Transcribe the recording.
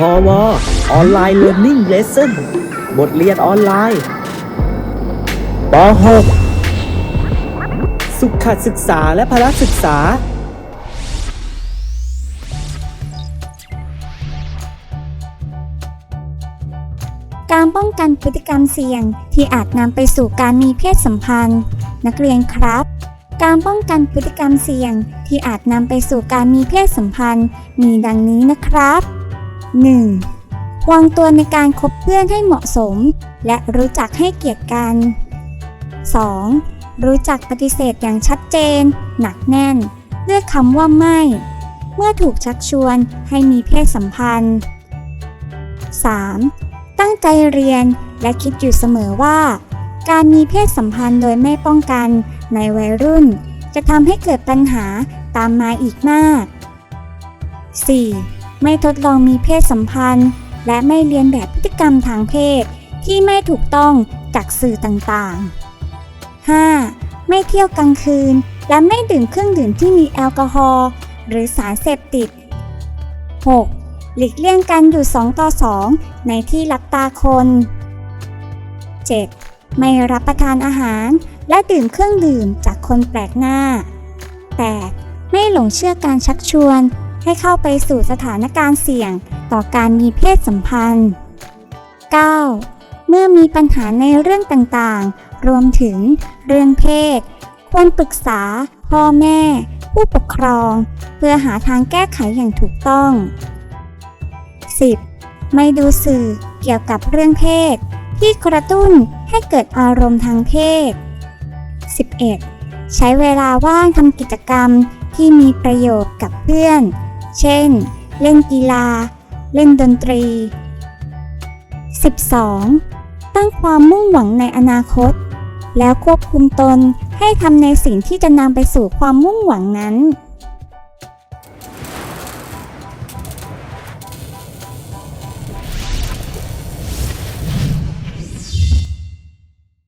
พอวออนไลน์เรียน i ิ g เลสเซ่นบทเรียนออนไลน์ป .6 สุขศึกษาและพละศึกษา การป้องกันพฤติกรรมเสี่ยงที่อาจนำไปสู่การมีเพศสัมพันธ์ นักเรียนครับการป้องกันพฤติกรรมเสี่ยงที่อาจนำไปสู่การมีเพศสัมพันธ์ มีดังนี้นะครับ 1. วางตัวในการคบเพื่อนให้เหมาะสม และรู้จักให้เกียรติกัน 2. รู้จักปฏิเสธอย่างชัดเจน หนักแน่น ด้วยคำว่าไม่ เมื่อถูกชักชวนให้มีเพศสัมพันธ์ 3. ตั้งใจเรียนและคิดอยู่เสมอว่า การมีเพศสัมพันธ์โดยไม่ป้องกันในวัยรุ่น จะทำให้เกิดปัญหาตามมาอีกมาก 4. ไม่ทดลองมีเพศสัมพันธ์ และไม่เรียนแบบพฤติกรรมทางเพศ ที่ไม่ถูกต้องจากสื่อต่างๆ 5. ไม่เที่ยวกลางคืน และไม่ดื่มเครื่องดื่มที่มีแอลกอฮอล์หรือสารเสพติด 6. หลีกเลี่ยงการอยู่ 2 ต่อ 2 ในที่รับตาคน 7. ไม่รับประทานอาหารและดื่มเครื่องดื่มจากคนแปลกหน้า 8. ไม่หลงเชื่อการชักชวน ให้เข้าไปสู่สถานการณ์เสี่ยงต่อการมีเพศสัมพันธ์ 9. เมื่อมีปัญหาในเรื่องต่างๆ รวมถึงเรื่องเพศ ควรปรึกษา พ่อแม่ ผู้ปกครอง เพื่อหาทางแก้ไขอย่างถูกต้อง 10. ไม่ดูสื่อเกี่ยวกับเรื่องเพศ ที่กระตุ้นให้เกิดอารมณ์ทางเพศ 11. ใช้เวลาว่างทำกิจกรรมที่มีประโยชน์กับเพื่อน เช่น เล่นกีฬา เล่นดนตรี 12. ตั้งความมุ่งหวังในอนาคต แล้วควบคุมตนให้ทำในสิ่งที่จะนำไปสู่ความมุ่งหวังนั้น